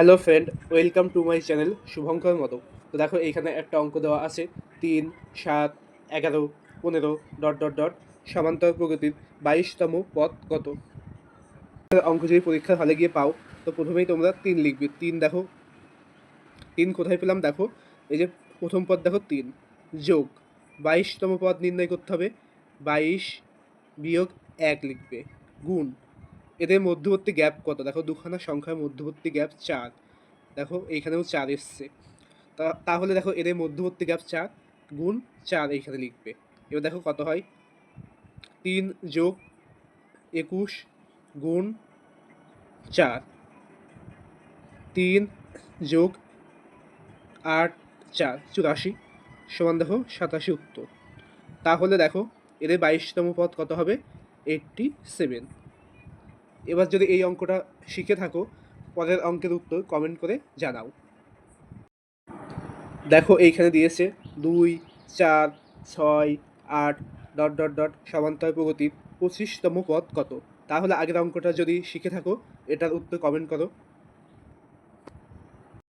Hello friend, welcome to my channel Shubhankar মতো। তো দেখো, এইখানে একটা অঙ্ক দেওয়া আছে। তিন, সাত, এগারো, পনেরো, ডট ডট ডট সমান্তর প্রগতির বাইশতম পথ কত? অঙ্ক যদি পরীক্ষার হলে গিয়ে পাও, তো প্রথমেই তোমরা তিন লিখবে। তিন দেখো, তিন কোথায় পেলাম দেখো? এই যে প্রথম পদ দেখো, তিন। যোগ, বাইশতম পদ নির্ণয় করতে হবে। বাইশ বিয়োগ এক লিখবে। গুণ এদের মধ্যবর্তী গ্যাপ কত? দেখো, দুখানা সংখ্যার মধ্যবর্তী গ্যাপ চার। দেখো, এইখানেও চার এসছে। তাহলে দেখো, এদের মধ্যবর্তী গ্যাপ চার গুণ চার এইখানে লিখবে। এবার দেখো কত হয়? তিন যোগ একুশ গুণ চার। তিন যোগ আট চার। চুরাশি সমান দেখো, সাতাশি উত্তর। তাহলে দেখো, এদের বাইশতম পদ কত হবে? Eighty seven. এবার যদি এই অঙ্কটা শিখে থাকো, পরের অঙ্কের উত্তর কমেন্ট করে জানাও। দেখো এইখানে দিয়েছে দুই, চার, ছয়, আট ডট ডট ডট সমান্তর প্রগতির পঁচিশতম পদ কত? তাহলে আগের অঙ্কটা যদি শিখে থাকো, এটার উত্তর কমেন্ট করো।